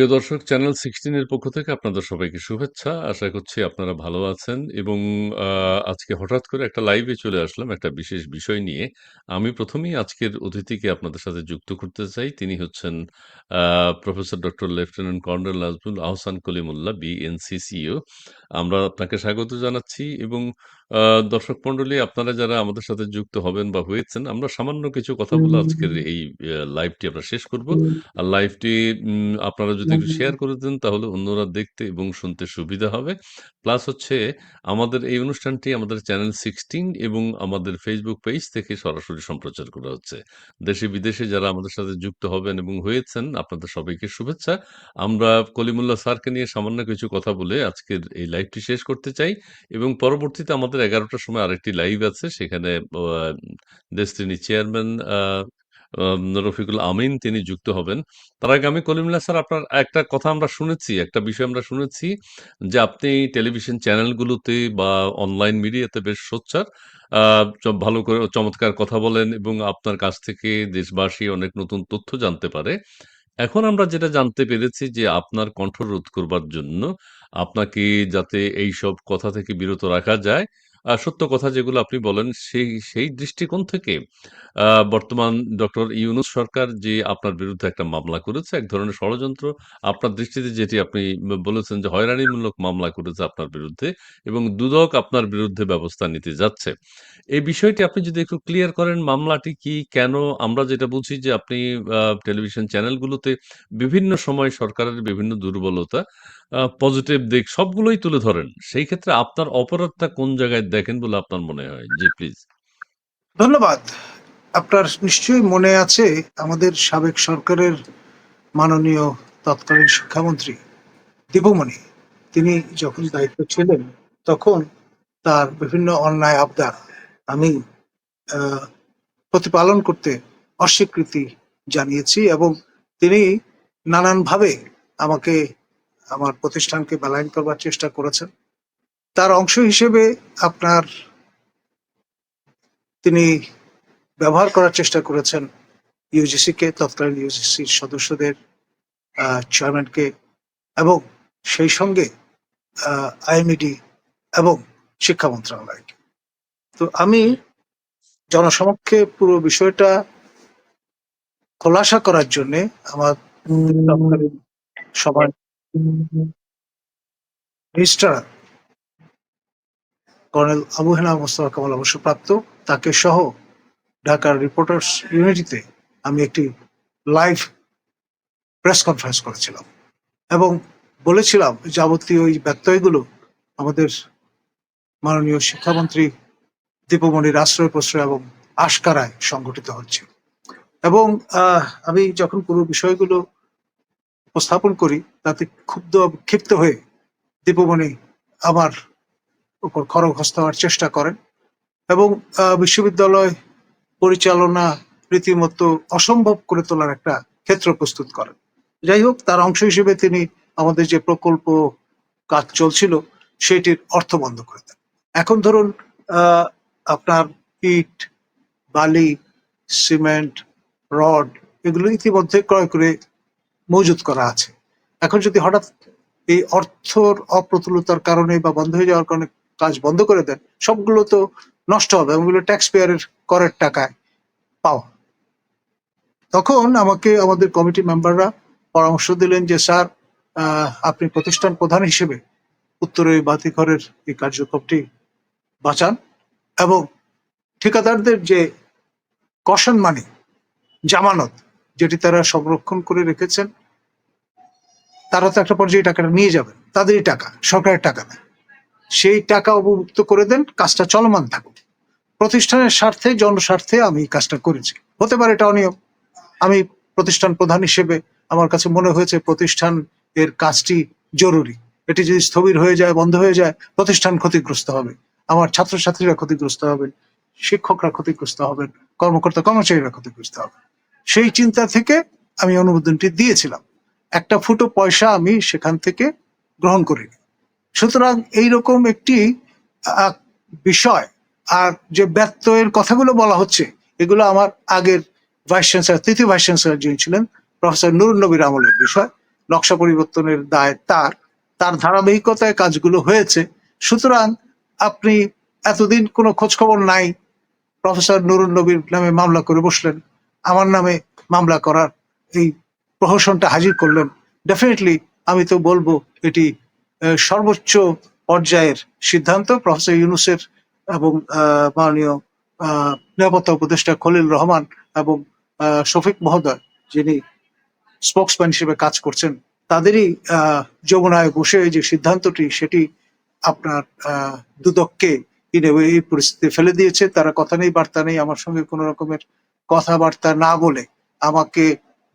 প্রিয় দর্শক চ্যানেল 16 এর পক্ষ থেকে আপনাদের সবাইকে শুভেচ্ছা। আশা করছি আপনারা ভালো আছেন এবং আজকে হঠাৎ করে একটা লাইভে চলে আসলাম একটা বিশেষ বিষয় নিয়ে। আমি ১ম এই আজকের অতিথিকে আপনাদের সাথে যুক্ত করতে চাই। তিনি হচ্ছেন professor doctor lieutenant colonel Nazmul Ahsan Kalimullah বিএনসিসিও। আমরা আপনাকে স্বাগত জানাচ্ছি এবং দর্শক মন্ডলী আপনারা যারা আমাদের সাথে যুক্ত হবেন বা হয়েছেন, আমরা সামান্য কিছু কথা বলে আজকের এই লাইভটি আমরা শেষ করব। আর লাইভটি আপনারা যদি একটু শেয়ার করে দেন তাহলে অন্যরা দেখতে এবং শুনতে সুবিধা হবে। প্লাস হচ্ছে আমাদের এই অনুষ্ঠানটি আমাদের চ্যানেল 16 এবং আমাদের ফেসবুক পেজ থেকে সরাসরি সম্প্রচার করা হচ্ছে। দেশে বিদেশে যারা আমাদের সাথে যুক্ত হবেন এবং হয়েছেন আপনাদের সবাইকে শুভেচ্ছা। আমরা কলিমুল্লাহ স্যারকে নিয়ে সামান্য কিছু কথা বলে আজকের এই লাইভটি শেষ করতে চাই এবং পরবর্তীতে আমাদের এগারোটার সময় আরেকটি লাইভ আছে সেখানে আ চেয়ারম্যান রফিকুল আমিন তিনি যুক্ত হবেন। তার আগে আমি কলিমুল্লাহ স্যার আপনার একটা কথা আমরা শুনেছি, একটা বিষয় আমরা শুনেছি যে আপনি টেলিভিশন চ্যানেলগুলোতে বা অনলাইন মিডিয়াতে বেশ সোচ্চার। চ ভালো করে চমৎকার কথা বলেন এবং আপনার কাছ থেকে দেশবাসী অনেক নতুন তথ্য জানতে পারে। এখন আমরা যেটা জানতে পেরেছি যে আপনার কণ্ঠরোধ করবার জন্য আপনাকে যাতে এইসব কথা থেকে বিরত রাখা যায়, সত্য কথা যেগুলো আপনি বলেন সেই সেই দৃষ্টিকোণ থেকে বর্তমান ডক্টর ইউনুস সরকার যে আপনার বিরুদ্ধে একটা মামলা করেছে, এক ধরনের ষড়যন্ত্র। আপনার দৃষ্টিতে যেটি আপনি বলেছেন যে হয়রানিমূলক মামলা করেছে আপনার বিরুদ্ধে এবং দুদক আপনার বিরুদ্ধে ব্যবস্থা নিতে যাচ্ছে। এই বিষয়টি আপনি যদি একটু ক্লিয়ার করেন মামলাটি কি? কেন? আমরা যেটা বুঝি যে আপনি টেলিভিশন চ্যানেলগুলোতে বিভিন্ন সময় সরকারের বিভিন্ন দুর্বলতা, পজিটিভ দিক সবগুলোই তুলে ধরেন। সেই ক্ষেত্রে আপনার অপরাধটা কোন জায়গায় দেখেন বলে আপনার মনে হয়? জি, প্লিজ। ধন্যবাদ। আপনার নিশ্চয়ই মনে আছে আমাদের সাবেক সরকারের মাননীয় তৎকালীন শিক্ষামন্ত্রী দীপুমণি তিনি যখন দায়িত্ব ছিলেন তখন তার বিভিন্ন অন্যায় আবদার আমি প্রতিপালন করতে অস্বীকৃতি জানিয়েছি এবং তিনি নানানভাবে আমাকে আমার প্রতিষ্ঠানকে বেলাইন করবার চেষ্টা করেছেন। তার অংশ হিসেবে আপনার তিনি ব্যবহার করার চেষ্টা করেছেন ইউজিসি কে তৎকালীন ইউজিসির সদস্যদের চেয়ারম্যানকে এবং সেই সঙ্গে আইএমইডি এবং শিক্ষা মন্ত্রণালয়কে। তো আমি জনসমক্ষে পুরো বিষয়টা খোলাসা করার জন্য আমার তৎকালীন মিনিস্টার কর্নেল আবু হেনা মোস্তফা কামাল অবসরপ্রাপ্ত, তাকে সহ ঢাকার রিপোর্টার্স ইউনিটিতে আমি একটি লাইভ প্রেস কনফারেন্স করেছিলাম এবং বলেছিলাম যাবতীয় ওই ব্যত্যয়গুলো আমাদের মাননীয় শিক্ষামন্ত্রী দীপমণির আশ্রয় প্রশ্রয় এবং আশকারায় সংগঠিত হচ্ছে। এবং আমি যখন পুরো বিষয়গুলো উপস্থাপন করি, তাতে ক্ষুব্ধ, ক্ষিপ্ত হয়ে দীপমণি আমার উপর খড়গহস্ত হওয়ার চেষ্টা করেন এবং বিশ্ববিদ্যালয় পরিচালনা রীতিমতো অসম্ভব করে তোলার একটা ক্ষেত্র প্রস্তুত করেন। যাই হোক, তার অংশ হিসেবে তিনি আমাদের যে প্রকল্প কাজ চলছিল, সেটির অর্থ বন্ধ করে দেন। এখন ধরুন আপনার ইট, বালি, সিমেন্ট, রড, এগুলো ইতিমধ্যে ক্রয় করে মজুত করা আছে। এখন যদি হঠাৎ এই অর্থর অপ্রতুলতার কারণে বা বন্ধ হয়ে যাওয়ার কারণে কাজ বন্ধ করে দেন, সবগুলো তো নষ্ট হবে এবং ট্যাক্স পেয়ারের করের টাকায় পাওয়া। তখন আমাকে আমাদের কমিটি মেম্বাররা পরামর্শ দিলেন যে, স্যার আপনি প্রতিষ্ঠান প্রধান হিসেবে উত্তরের বাতিঘরের এই কার্যক্রমটি বাঁচান এবং ঠিকাদারদের যে কশন মানি জামানত, যেটি তারা সংরক্ষণ করে রেখেছেন তারা তো একটা পর্যায়ে টাকাটা নিয়ে যাবেন তাদেরই টাকা, সরকারের টাকা না। সেই টাকা অবমুক্ত করে দেন, কাজটা চলমান থাকুক। প্রতিষ্ঠানের স্বার্থে, জনস্বার্থে আমি এই কাজটা করেছি। হতে পারে এটা অনিয়ম। আমি প্রতিষ্ঠান প্রধান হিসেবে আমার কাছে মনে হয়েছে প্রতিষ্ঠান এর কাজটি জরুরি। এটি যদি স্থবির হয়ে যায়, বন্ধ হয়ে যায়, প্রতিষ্ঠান ক্ষতিগ্রস্ত হবে। আমার ছাত্রছাত্রীরা ক্ষতিগ্রস্ত হবে শিক্ষকরা ক্ষতিগ্রস্ত হবেন, কর্মকর্তা কর্মচারীরা ক্ষতিগ্রস্ত হবে সেই চিন্তা থেকে আমি অনুমোদনটি দিয়েছিলাম। একটা ফুটো পয়সা আমি সেখান থেকে গ্রহণ করিনি সুতরাং এইরকম একটি বিষয়, আর যে ব্যত্যয়ের কথাগুলো বলা হচ্ছে, এগুলো আমার আগের ভাইস চ্যান্সেলর, তৃতীয় ভাইস চ্যান্সেলর যিনি ছিলেন, প্রফেসর নুরুন নবীর আমলের বিষয়, নকশা পরিবর্তনের দায় তার তার ধারাবাহিকতায় কাজগুলো হয়েছে। সুতরাং আপনি এতদিন কোনো খোঁজখবর নাই, প্রফেসর নুরুল নবীর নামে মামলা করে বসলেন, আমার নামে মামলা করার এই প্রহসনটা হাজির করলেন। ডেফিনেটলি আমি তো বলব, এটি সর্বোচ্চ পর্যায়ের সিদ্ধান্ত। প্রফেসর ইউনুসের এবং মাননীয় নিরাপত্তা উপদেষ্টা খলিল রহমান এবং শফিক মহোদয়, যিনি স্পোক্সম্যান হিসেবে কাজ করছেন, তাদেরই যমুনায় বসে যে সিদ্ধান্তটি, সেটি আপনার দুদককে a এই পরিস্থিতি ফেলে দিয়েছে। তারা কথা নেই, বার্তা নেই, আমার সঙ্গে কোনো রকমের কথাবার্তা না বলে আমাকে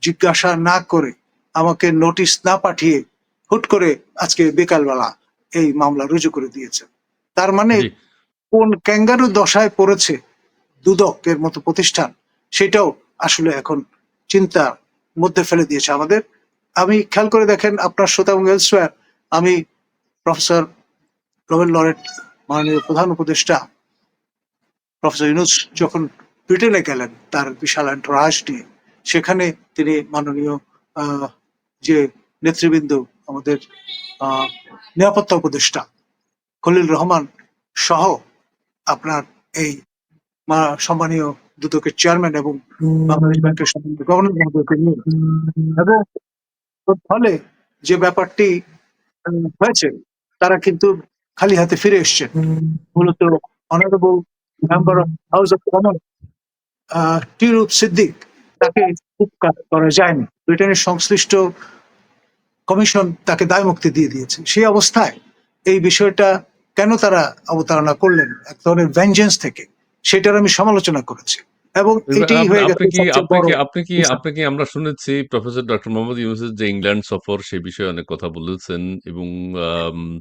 জিজ্ঞাসা না করে আমাকে নোটিশ না পাঠিয়ে হুট করে আজকে বিকালবেলা এই মামলা রুজু করে দিয়েছে। তার মানে কোন ক্যাঙ্গারু দশায় পড়েছে দুদকের মতো প্রতিষ্ঠান সেটাও আসলে এখন চিন্তার মধ্যে ফেলে দিয়েছে আমাদের। আমি খেয়াল করে দেখেন আপনার শ্রোতা এবং এলসওয়্যার আমি প্রফেসর নোবেল লরেট মাননীয় প্রধান উপদেষ্টা প্রফেসর ইউনুস যখন ব্রিটেনে গেলেন তার বিশাল অ্যান্টরাজ নিয়ে সেখানে তিনি মাননীয় আহ, যে নেতৃবৃন্দ আমাদের আহ, নিরাপত্তা উপদেষ্টা খলিল রহমান সহ আপনার এই সম্মানীয় দুদকের চেয়ারম্যান এবং বাংলাদেশ ব্যাংকের গভর্নর এবং ফলে যে ব্যাপারটি হয়েছে তারা কিন্তু খালি হাতে ফিরে এসছেন। মূলত honourable member of house of common Tulip Siddiq তাকে করা যায়নি। ব্রিটেনের সংশ্লিষ্ট কমিশন তাকে দায় মুক্তি দিয়ে দিয়েছে। সেই অবস্থায় এই বিষয়টা কেন তারা অবতারণা করলেন? এক ধরনের ভেঞ্জেন্স থেকে। সেটার আমি সমালোচনা করেছি। এবং এটি আপ- হয়ে আপনি গেছে কি আপনি কি আপনি কি আপনি কি আমরা শুনেছি প্রফেসর ডক্টর মোহাম্মদ ইউনুসের যে ইংল্যান্ড সফর সে বিষয়ে অনেক কথা বলেছেন এবং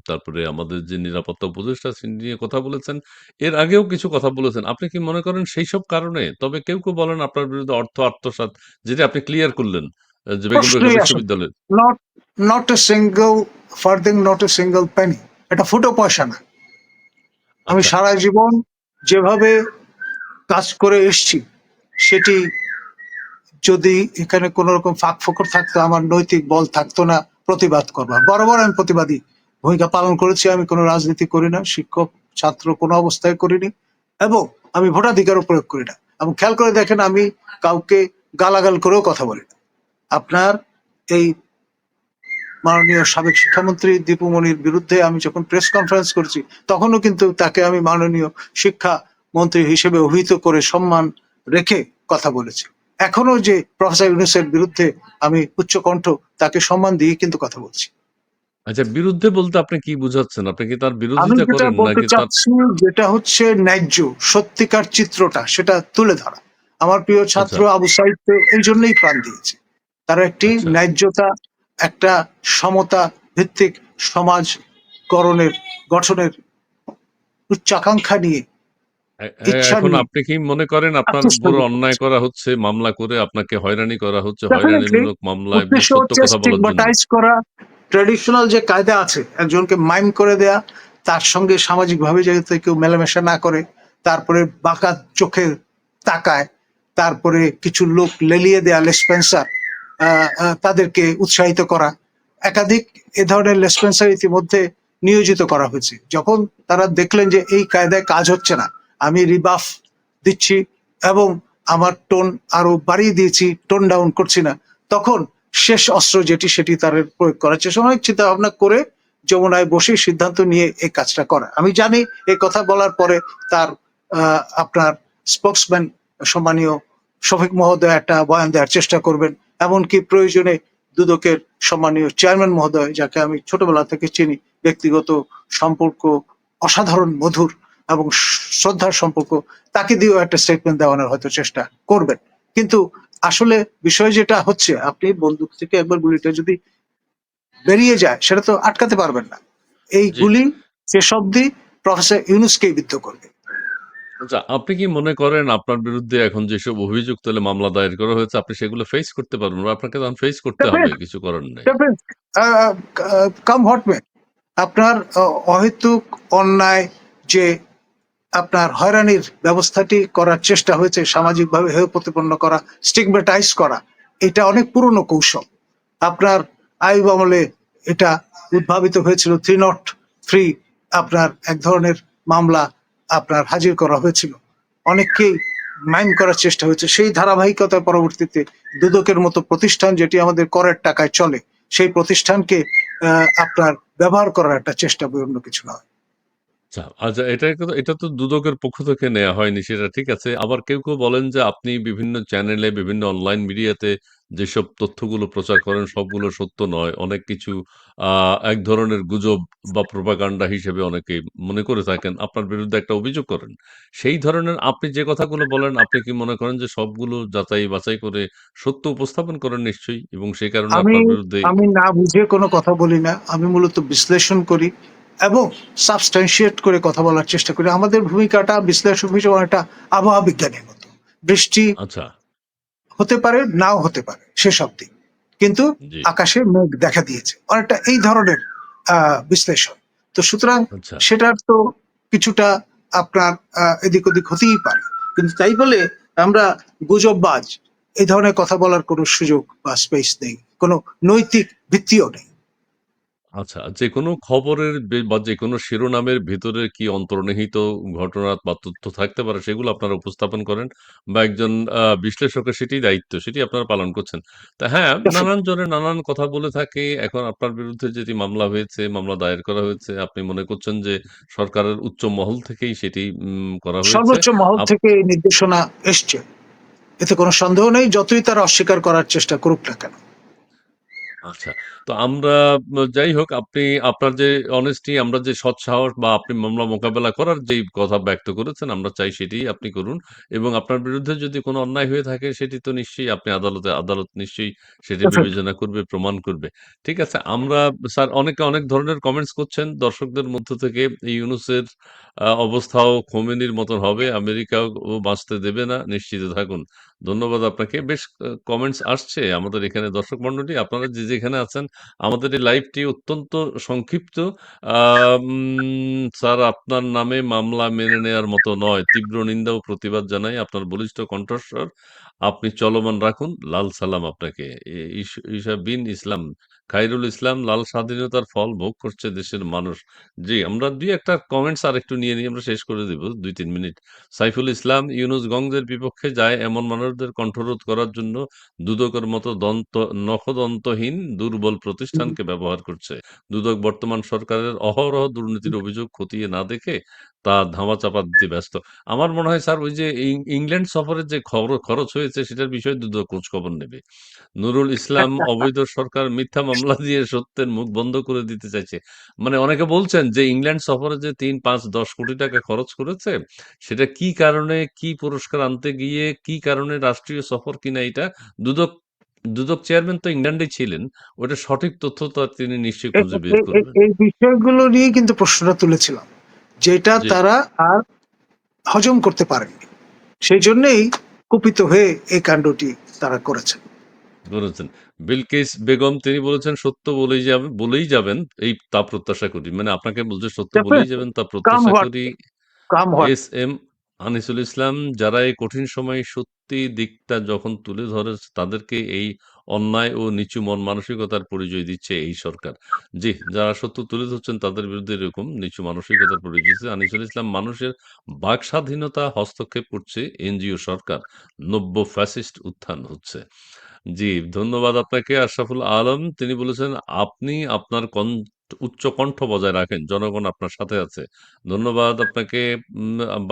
তারপরে আমাদের যে নিরাপত্তা উপদেষ্টা নিয়ে কথা বলেছেন। এর আগেও কিছু কথা বলেছেন। আপনি কি মনে করেন সেই সব কারণে? তবে কেউ কেউ বলেন আপনার বিরুদ্ধে অর্থ আত্মসাৎ যেটা আপনি ক্লিয়ার করলেন যে। বিশ্ববিদ্যালয় not not a single farthing not a single penny এটা ফুটো পয়সা না। আমি আচ্ছা। সারা জীবন যেভাবে কাজ করে এসছি, সেটি যদি এখানে কোন রকম ফাঁক ফোকর থাকতো, আমার নৈতিক বল থাকতো না, প্রতিবাদ করবার। বরাবর আমি প্রতিবাদী। ভূমিকা পালন করেছি, আমি কোনো রাজনীতি করি না, শিক্ষক, ছাত্র কোনো অবস্থায় করিনি, এবং আমি ভোটাধিকারও প্রয়োগ করি না। এবং খেয়াল করে দেখেন, আমি কাউকে গালাগাল করেও কথা বলি না। আপনার এই মাননীয় সাবেক শিক্ষামন্ত্রী দীপু মনির বিরুদ্ধে আমি যখন প্রেস কনফারেন্স করেছি, তখনও কিন্তু তাকে আমি মাননীয় শিক্ষা মন্ত্রী হিসেবে অভিহিত করে সম্মান রেখে কথা বলেছি। এখনও যে প্রফেসর ইউনুসের বিরুদ্ধে আমি উচ্চকণ্ঠ তাকে সম্মান দিয়ে কিন্তু কথা বলছি। আচ্ছা বিরুদ্ধে বলতে আপনি কি বুঝাচ্ছেন? আপনি কি তার বিরোধিতা করেন নাকি তার যেটা হচ্ছে ন্যায্য সত্যিকার চিত্রটা সেটা তুলে ধরা। আমার প্রিয় ছাত্র আচ্ছা আবু সাইদ তো এই জন্যই প্রাণ দিয়েছে। তারা একটি আচ্ছা। ন্যায্যতা একটা সমতা ভিত্তিক সমাজ গড়নের গঠনের উচ্চাকাঙ্ক্ষা নিয়ে এখন আপনি কি মনে করেন আপনার উপর অন্যায় করা হচ্ছে মামলা করে আপনাকে হয়রানি করা হচ্ছে হয়রানিমূলক মামলায় সত্য কথা বলার স্টিগমাটাইজ করা। ট্র্যাডিশনাল যে কায়দা আছে একজনকে মাইম করে দেয়া তার সঙ্গে সামাজিক ভাবে যাতে কেউ মেলামেশা না করে তারপরে বাঁকা চোখে তাকায় তারপরে কিছু লোক লেলিয়ে দেয়া লেসপেন্সার তাদেরকে উৎসাহিত করা। একাধিক এ ধরনের লেসপেন্সার ইতিমধ্যে নিয়োজিত করা হয়েছে। যখন তারা দেখলেন যে এই কায়দায় কাজ হচ্ছে না আমি রিবাফ দিচ্ছি এবং আমার টোন আরও বাড়িয়ে দিয়েছি টোন ডাউন করছি না। তখন শেষ অস্ত্র যেটি, সেটি তার প্রয়োগ করার চেষ্টা অনেক চিন্তা ভাবনা করে যমুনায় বসে সিদ্ধান্ত নিয়ে এই কাজটা করা। আমি জানি এই কথা বলার পরে তার আপনার স্পোক্সম্যান সম্মানীয় শফিক মহোদয় একটা বয়ান দেওয়ার চেষ্টা করবেন। এমনকি প্রয়োজনে দুদকের সম্মানীয় চেয়ারম্যান মহোদয়, যাকে আমি ছোটবেলা থেকে চিনি, ব্যক্তিগত সম্পর্ক অসাধারণ, মধুর এবং শ্রদ্ধার সম্পর্ক তাকে দিয়েও একটা স্টেটমেন্ট দেওয়ানোর হয়তো চেষ্টা করবেন। কিন্তু আসলে বিষয় যেটা হচ্ছে আপনি বন্দুক থেকে একবার গুলিটা যদি বেরিয়ে যায় সেটা তো আটকাতে পারবেন না। এই গুলি শেষ অব্দি প্রফেসর ইউনুসকেই বিদ্ধ করবে। আচ্ছা আপনি কি মনে করেন আপনার বিরুদ্ধে এখন যেসব অভিযোগ তুলে মামলা দায়ের করা হয়েছে আপনি সেগুলো ফেস করতে পারবেন বা আপনাকে তখন ফেস করতে হবে কিছু করার নেই। কাম হট মে আপনার অহেতুক অন্যায় যে আপনার হয়রানির ব্যবস্থাটি করার চেষ্টা হয়েছে, সামাজিকভাবে হেয় প্রতিপন্ন করা স্টিগমেটাইজ করা, এটা অনেক পুরনো কৌশল। আপনার আইব আমলে এটা উদ্ভাবিত হয়েছিল থ্রি নট থ্রি আপনার এক ধরনের মামলা আপনার হাজির করা হয়েছিল। অনেককেই মাইন করার চেষ্টা হয়েছে। সেই ধারাবাহিকতার পরবর্তীতে দুদকের মতো প্রতিষ্ঠান যেটি আমাদের করের টাকায় চলে, সেই প্রতিষ্ঠানকে আপনার ব্যবহার করার একটা চেষ্টা অন্য কিছু নয়। আচ্ছা, আচ্ছা এটা এটা তো দুদকের পক্ষ থেকে নেয়া হয়নি সেটা ঠিক আছে। আবার কেউ, কেউ বলেন যে আপনি বিভিন্ন চ্যানেলে বিভিন্ন অনলাইন মিডিয়াতে যেসব তথ্যগুলো প্রচার করেন সবগুলো সত্য নয়। অনেক কিছু আ এক ধরনের গুজব বা প্রোপাগান্ডা হিসেবে অনেকে মনে করে থাকেন। আপনার বিরুদ্ধে একটা অভিযোগ করেন। সেই ধরনের আপনি যে কথাগুলো বলেন আপনি কি মনে করেন যে সবগুলো যাচাই বাছাই করে সত্য উপস্থাপন করেন নিশ্চয়ই? এবং সেই কারণে আমি আপনার বিরুদ্ধে আমি না বুঝে কোনো কথা বলি না আমি মূলত বিশ্লেষণ করি এবং সাবস্ট্যান্সিয়েট করে কথা বলার চেষ্টা করি। আমাদের ভূমিকাটা বিশ্লেষক হিসেবে অনেকটা আবহাওয়া বিজ্ঞানের মতো। বৃষ্টি আচ্ছা, হতে পারে নাও হতে পারে সেসব দিক। কিন্তু আকাশে মেঘ দেখা দিয়েছে। অনেকটা এই ধরনের আহ, বিশ্লেষণ। তো সুতরাং আচ্ছা। সেটার তো কিছুটা আপনার আহ, এদিক ওদিক হতেই পারে। কিন্তু তাই বলে আমরা গুজববাজ এই ধরনের কথা বলার কোনো সুযোগ বা স্পেস নেই। কোনো নৈতিক ভিত্তিও নেই। আচ্ছা, যেকোনো খবরের বে বা যেকোনো শিরোনামের ভেতরে কি অন্তর্নিহিত ঘটনা বা তথ্য থাকতে পারে সেগুলো আপনারা উপস্থাপন করেন বা একজন আ বিশ্লেষকের সেটিই দায়িত্ব, সেটি আপনারা পালন করছেন। তা হ্যাঁ, নানান জনে নানান কথা বলে থাকে। এখন আপনার বিরুদ্ধে যেটি মামলা হয়েছে, মামলা দায়ের করা হয়েছে, আপনি মনে করছেন যে সরকারের উচ্চ মহল থেকেই সেটি উম করা হয়েছে। সর্বোচ্চ মহল আপ থেকে এই নির্দেশনা এসছে এতে কোনো সন্দেহ নেই যতই তারা অস্বীকার করার চেষ্টা করুক না কেন আচ্ছা। তো আমরা যাই হোক আপনি আপনার যে অনেস্টি আমরা যে সৎ সাহস বা আপনি মামলা মোকাবেলা করার যেই কথা ব্যক্ত করেছেন আমরা চাই সেটিই আপনি করুন। এবং আপনার বিরুদ্ধে যদি কোনো অন্যায় হয়ে থাকে সেটি তো নিশ্চয়ই আপনি আদালতে আদালত নিশ্চয়ই সেটি বিবেচনা করবে, প্রমাণ করবে। ঠিক আছে? আমরা স্যার অনেকে অনেক ধরনের কমেন্টস করছেন দর্শকদের মধ্য থেকে ইউনূসের অবস্থাও খোমেনির মতন হবে। আমেরিকাও ও বাঁচতে দেবে না, নিশ্চিত থাকুন। ধন্যবাদ আপনাকে। বেশ কমেন্টস আসছে আমাদের এখানে দর্শক মণ্ডলী আপনারা যে যেখানে আছেন আমাদের এই লাইভটি অত্যন্ত সংক্ষিপ্ত। স্যার আপনার নামে মামলা মেনে নেওয়ার মতো নয়। তীব্র নিন্দা ও প্রতিবাদ জানাই। আপনার বলিষ্ঠ কণ্ঠস্বর আপনি চলমান রাখুন। লাল সালাম আপনাকে। ইসা বিন ইসলাম, খাইরুল ইসলাম লাল স্বাধীনতার ফল ভোগ করছে দেশের মানুষ। জি, আমরা দুই একটা কমেন্টস আর একটু নিয়ে নিই আমরা শেষ করে দিব ২-৩ মিনিট। সাইফুল ইসলাম ইউনূস গঙ্গের বিপক্ষে যায় এমন মানুষদের কণ্ঠরোধ করার জন্য দুদকের মতো দন্ত নখদন্তহীন দুর্বল প্রতিষ্ঠানকে ব্যবহার করছে। দুদক বর্তমান সরকারের অহরহ দুর্নীতির অভিযোগ খতিয়ে না দেখে তা ধামাচাপা দিতে ব্যস্ত। আমার মনে হয় স্যার ওই যে ইংল্যান্ড সফরের যে খবর খরচ হয়েছে সেটার বিষয়ে দুদক খোঁজখবর নেবে। নুরুল ইসলাম অবৈধ সরকার মিথ্যা মামলা দিয়ে সত্যের মুখ বন্ধ করে দিতে চাইছে। মানে অনেকে বলছেন যে ইংল্যান্ড সফরে যে ৩, ৫, ১০ কোটি টাকা খরচ করেছে সেটা কি কারণে, কি পুরস্কার আনতে গিয়ে, কি কারণে রাষ্ট্রীয় সফর কিনা এটা দুদক দুদক চেয়ারম্যান তো ইংল্যান্ডেই ছিলেন। ওটা সঠিক তথ্য তো তিনি নিশ্চয়ই খুঁজে বের করবেন। এই বিষয়গুলো নিয়ে কিন্তু প্রশ্নটা তুলেছিলাম যেটা তারা আর হজম করতে পারেননি সেই জন্যই কুপিত হয়ে এই কাণ্ডটি তারা করেছেন বলেছেন। বিলকিস বেগম তিনি বলেছেন, "সত্য বলেই যাবেন বলেই যাবেন এই তা প্রত্যাশা করি।" মানে আপনাকে বলছে সত্য বলেই যাবেন তা প্রত্যাশা করি। এস এম আনিসুল ইসলাম যারা এই কঠিন সময়ে সত্যি দিকটা যখন তুলে ধরে তাদেরকে এই অন্যায় ও নিচু মন মানসিকতার পরিচয় দিচ্ছে এই সরকার। জি, যারা সত্য তুলে ধরছেন তাদের বিরুদ্ধে এরকম নিচু মানসিকতার পরিচয় দিচ্ছে। আনিসুল ইসলাম মানুষের বাক স্বাধীনতা হস্তক্ষেপ করছে এনজিও সরকার। নব্য ফ্যাসিস্ট উত্থান হচ্ছে। জি, ধন্যবাদ আপনাকে আশরাফুল আলম। তিনি বলেছেন, "আপনি আপনার উচ্চ কণ্ঠ বজায় রাখেন। জনগণ আপনার সাথে আছে।" ধন্যবাদ আপনাকে।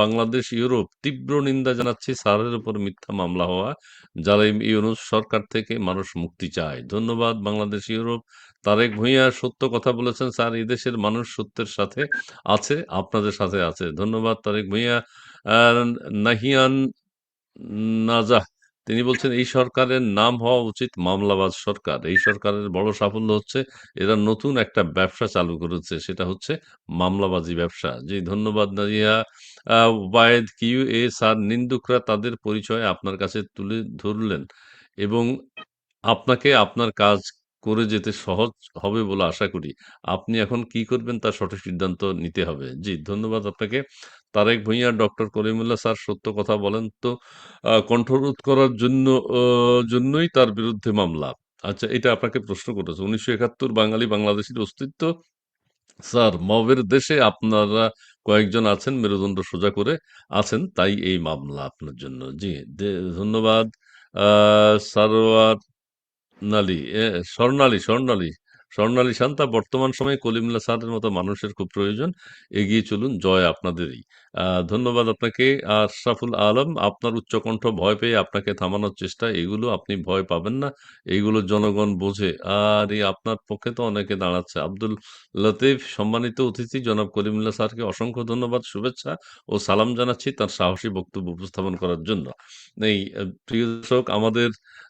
বাংলাদেশ ইউরোপ তীব্র নিন্দা জানাচ্ছি স্যারের উপর মিথ্যা মামলা হওয়া। জালিম ইউনূস সরকার থেকে মানুষ মুক্তি চায়। ধন্যবাদ বাংলাদেশ ইউরোপ। তারেক ভূঁইয়া সত্য কথা বলেছেন স্যার এই দেশের মানুষ সত্যের সাথে আছে, আপনাদের সাথে আছে। ধন্যবাদ তারেক ভূঁইয়া। আ নাহিয়ান নাজাহ তিনি বলছেন, "এই সরকারের নাম হওয়া উচিত মামলাবাজ সরকার। এই সরকারের বড় সাফল্য হচ্ছে এরা নতুন একটা ব্যবসা চালু করেছে। সেটা হচ্ছে মামলাবাজি ব্যবসা।" যে ধন্যবাদ নাজিয়া। আ ওবায়েদ কিউ এ স্যার নিন্দুকরা তাদের পরিচয় আপনার কাছে তুলে ধরলেন এবং আপনাকে আপনার কাজ করে যেতে সহজ হবে বলে আশা করি। আপনি এখন কি করবেন তার সঠিক সিদ্ধান্ত নিতে হবে। জি, ধন্যবাদ আপনাকে। তারেক ভূঁইয়া, ডক্টর কলিমুল্লাহ স্যার সত্য কথা বলেন তো কণ্ঠরোধ করার জন্য জন্যই তার বিরুদ্ধে মামলা। আচ্ছা এটা আপনাকে প্রশ্ন করেছে। ১৯৭১ বাঙালি বাংলাদেশের অস্তিত্ব স্যার মবের দেশে আপনারা কয়েকজন আছেন মেরুদণ্ড সোজা করে আছেন তাই এই মামলা আপনার জন্য। জি, ধন্যবাদ। সারোয়ার নালী স্বর্ণালী, স্বর্ণালী, স্বর্ণালী শান্তা বর্তমান সময়ে কলিমুল্লাহ স্যারের মতো মানুষের খুব প্রয়োজন। এগিয়ে চলুন, জয় আপনাদেরই। ধন্যবাদ আপনাকে। আশরাফুল আলম, আপনার উচ্চকণ্ঠ ভয় পেয়ে আপনাকে থামানোর চেষ্টা, এগুলো আপনি ভয় পাবেন না। এইগুলো জনগণ বোঝে। আর এই আপনার পক্ষে তো অনেকে দাঁড়াচ্ছে। আব্দুল লতিফ, সম্মানিত অতিথি জনাব কলিমুল্লাহ স্যারকে অসংখ্য ধন্যবাদ, শুভেচ্ছা ও সালাম জানাচ্ছি তার সাহসী বক্তব্য উপস্থাপন করার জন্য। এই প্রিয় দর্শক আমাদের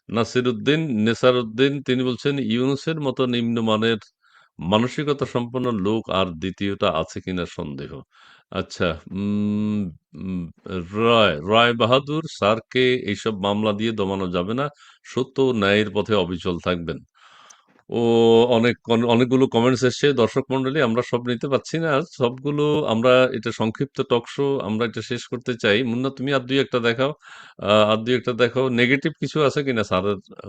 নাসিরউদ্দিন, নেসারউদ্দিন তিনি বলছেন, ইউনুসের মতো নিম্নমানের মানসিকতা সম্পন্ন লোক আর দ্বিতীয়টা আছে কিনা সন্দেহ।" আচ্ছা, রায়, রায় বাহাদুর স্যারকে এইসব মামলা দিয়ে দমানো যাবে না। সত্য ন্যায়ের পথে অবিচল থাকবেন। ও অনেক অন অনেকগুলো কমেন্টস এসছে দর্শক মণ্ডলী আমরা সব নিতে পারছি না। সবগুলো আমরা এটা সংক্ষিপ্ত টক শো আমরা এটা শেষ করতে চাই। মুন্না তুমি আর ২ ১ টা দেখাও। আর ২ ১ টা দেখাও। নেগেটিভ কিছু আছে কিনা স্যারের আ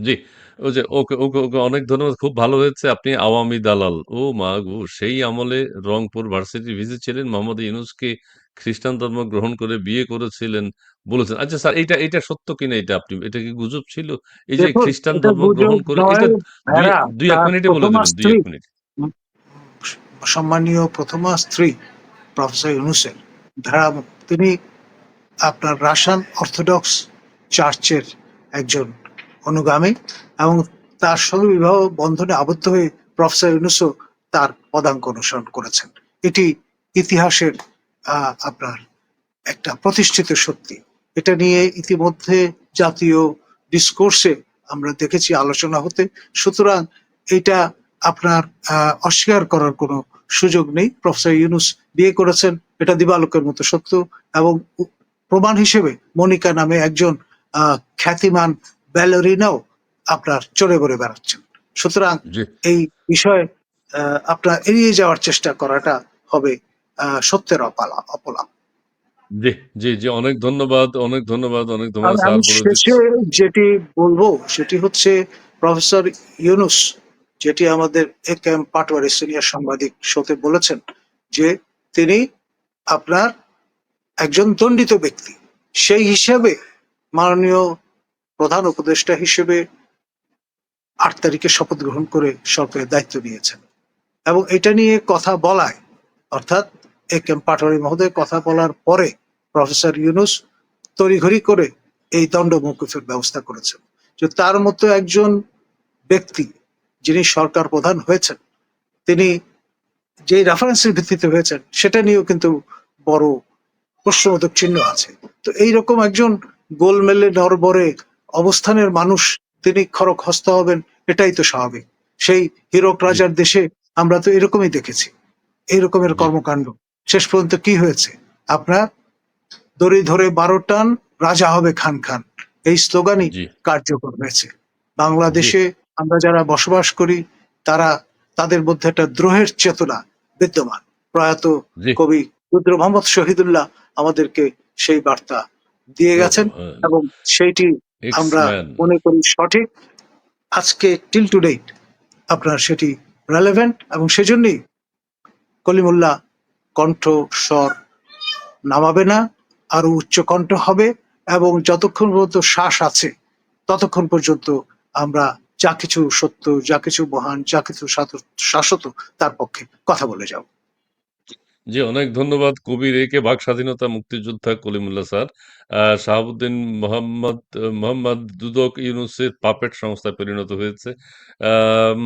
জি, ওই যে ওকে, ওকে, ওকে অনেক ধন্যবাদ। খুব ভালো হয়েছে। আপনি আওয়ামী দালাল। ও মা গো! সেই আমলে রংপুর ভার্সিটির ভিসি ছিলেন। মোহাম্মদ ইউনূসকে খ্রিস্টান ধর্ম গ্রহণ করে বিয়ে করেছিলেন বলেছেন। আচ্ছা স্যার এটা এইটা সত্য কিনা এটা আপনি এটা কি গুজব ছিল? এই যে খ্রিস্টান ধর্ম গ্রহণ করে এটা ২ ভাইরা, ২ ১ তার মিনিটে বলে দেবেন। ২ স্ত্রী ১ মিনিট। সম্মানীয় প্রথমা স্ত্রী প্রফেসর ইউনূসের ধারা তিনি আপনার রাশিয়ান অর্থোডক্স চার্চের একজন অনুগামী এবং তার সঙ্গে বিবাহ বন্ধনে আবদ্ধ হয়ে প্রফেসর ইউনুসও তার পদাঙ্ক অনুসরণ করেছেন। এটি ইতিহাসের আপনার একটা প্রতিষ্ঠিত সত্যি এটা নিয়ে ইতিমধ্যে জাতীয় ডিসকোর্সে আমরা দেখেছি আলোচনা হতে। সুতরাং এটা আপনার অস্বীকার করার কোনো সুযোগ নেই। প্রফেসর ইউনুস বিয়ে করেছেন, এটা দিবালোকের মতো সত্য এবং প্রমাণ হিসেবে মনিকা নামে একজন খ্যাতিমান ব্যালোরিনাও আপনার চড়ে বেড়ে বেড়াচ্ছেন। সুতরাং এই বিষয়ে আপনার এড়িয়ে যাওয়ার চেষ্টা করাটা হবে সত্যের অপালা অপলাপ জি, জি, জি অনেক ধন্যবাদ, অনেক ধন্যবাদ, অনেক ধন্যবাদ। যেটি বলব সেটি হচ্ছে প্রফেসর ইউনুস যেটি আমাদের এ ক্যাম পাটোয়ারি সিনিয়র সাংবাদিক শোতে বলেছেন যে তিনি আপনার একজন দণ্ডিত ব্যক্তি। সেই হিসাবে মাননীয় প্রধান উপদেষ্টা হিসেবে আট তারিখে শপথ গ্রহণ করে সরকারের দায়িত্ব নিয়েছেন। এবং এটা নিয়ে কথা বলায়, অর্থাৎ এ কেম পাটোয়ারি মহোদয় কথা বলার পরে প্রফেসর ইউনুস তড়িঘড়ি করে এই দণ্ড মৌকুফের ব্যবস্থা করেছেন। যে তার মতো একজন ব্যক্তি যিনি সরকার প্রধান হয়েছেন, তিনি যে রেফারেন্সের ভিত্তিতে হয়েছেন, সেটা নিয়েও কিন্তু বড় প্রশ্নবোধক চিহ্ন আছে। তো এইরকম একজন গোলমেলে নরবরে অবস্থানের মানুষ তিনি খরক হস্ত হবেন এটাই তো স্বাভাবিক। সেই হীরক রাজার দেশে আমরা তো এরকমই দেখেছি। এই রকমের কর্মকাণ্ড। শেষ পর্যন্ত কি হয়েছে? আপনার দড়ি ধরে বারো টান রাজা হবে খান খান। এই স্লোগানই কার্যকর হয়েছে। বাংলাদেশে আমরা যারা বসবাস করি তারা তাদের মধ্যে একটা দ্রোহের চেতনা বিদ্যমান। প্রয়াত কবি রুদ্র মোহাম্মদ শহীদুল্লাহ আমাদেরকে সেই বার্তা দিয়ে গেছেন এবং সেইটি আমরা মনে করি সঠিক। আজকে টিল টু ডেট আপনার সেটি রেলেভেন্ট এবং সেজন্যই কলিমুল্লাহ কণ্ঠ স্বর নামাবে না আরও উচ্চ কণ্ঠ হবে এবং যতক্ষণ পর্যন্ত শ্বাস আছে ততক্ষণ পর্যন্ত আমরা যা কিছু সত্য যা কিছু মহান যা কিছু শাশ্বত তার পক্ষে কথা বলে যাব। জি, অনেক ধন্যবাদ কবির একে বাক স্বাধীনতা মুক্তিযোদ্ধা কলিমুল্লাহ স্যার। আ শাহাবুদ্দিন মোহাম্মদ মোহাম্মদ দুদক ইউনূসের পাপেট সংস্থায় পরিণত হয়েছে। আম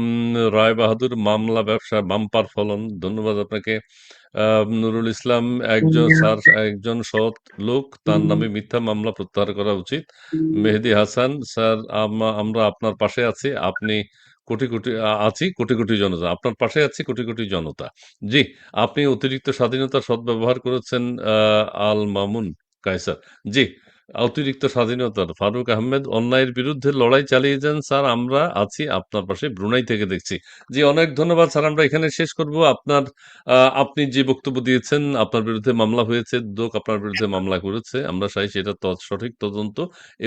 রায় বাহাদুর মামলা ব্যবসা বাম্পার ফলন। ধন্যবাদ আপনাকে। আ নুরুল ইসলাম একজন স্যার একজন সৎ লোক। তার নামে মিথ্যা মামলা প্রত্যাহার করা উচিত। মেহেদী হাসান স্যার আমা আমরা আপনার পাশে আছি। আপনি কোটি, কোটি আছি কোটি, কোটি জনতা। আপনার পাশে আছি কোটি, কোটি জনতা। জি, আপনি অতিরিক্ত স্বাধীনতা সদ্ব্যবহার করেছেন আল মামুন কায়সার। জি, অতিরিক্ত স্বাধীনতার ফারুক আহমেদ, অন্যায়ের বিরুদ্ধে লড়াই চালিয়ে যান। স্যার, আমরা আছি আপনার পাশে, ব্রুনাই থেকে দেখছি। জি, অনেক ধন্যবাদ। স্যার, আমরা এখানে শেষ করব। আপনার আপনি যে বক্তব্য দিয়েছেন, আপনার বিরুদ্ধে মামলা হয়েছে, দোক আপনার বিরুদ্ধে মামলা করেছে, আমরা চাই সেটা সঠিক তদন্ত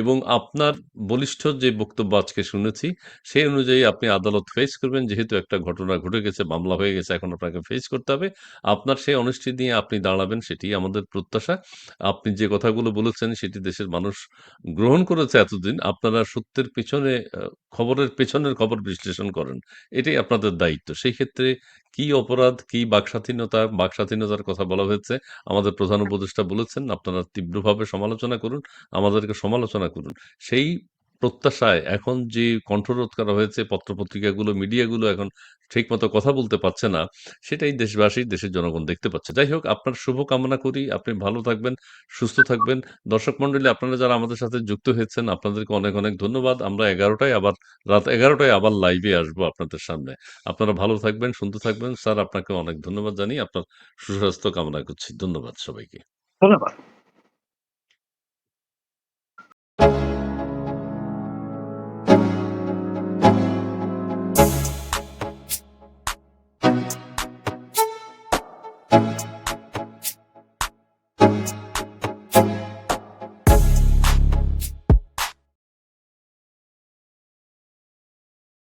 এবং আপনার বলিষ্ঠ যে বক্তব্য আজকে শুনেছি, সেই অনুযায়ী আপনি আদালত ফেস করবেন। যেহেতু একটা ঘটনা ঘটে গেছে, মামলা হয়ে গেছে, এখন আপনাকে ফেস করতে হবে। আপনার সেই অনিষ্টি নিয়ে আপনি দাঁড়াবেন সেটি আমাদের প্রত্যাশা। আপনি যে কথাগুলো বলেছেন সেটি দেশের মানুষ গ্রহণ করেছে এতদিন, আপনারা সত্যের পেছনে খবরের পেছনের খবর বিশ্লেষণ করেন। এটাই আপনাদের দায়িত্ব। সেই ক্ষেত্রে কি অপরাধ, কি বাকস্বাধীনতা, বাকস্বাধীনতার কথা বলা হয়েছে, আমাদের প্রধান উপদেষ্টা বলেছেন, আপনারা তীব্রভাবে সমালোচনা করুন, আমাদেরকে সমালোচনা করুন। সেই প্রত্যাশায় এখন যে কণ্ঠরোধ করা হয়েছে, পত্রপত্রিকাগুলো, মিডিয়াগুলো এখন ঠিকমতো কথা বলতে পারছে না, সেটাই দেশবাসী, দেশের জনগণ দেখতে পাচ্ছে। যাই হোক, আপনার শুভ কামনা করি, আপনি ভালো থাকবেন, সুস্থ থাকবেন। দর্শক মন্ডলী আপনারা যারা আমাদের সাথে যুক্ত হয়েছেন, আপনাদেরকে অনেক অনেক ধন্যবাদ। আমরা এগারোটায় আবার, রাত এগারোটায় আবার লাইভে আসব আপনাদের সামনে। আপনারা ভালো থাকবেন, সুন্দর থাকবেন। স্যার, আপনাকে অনেক ধন্যবাদ জানিয়ে আপনার সুস্বাস্থ্য কামনা করছি। ধন্যবাদ সবাইকে। ধন্যবাদ।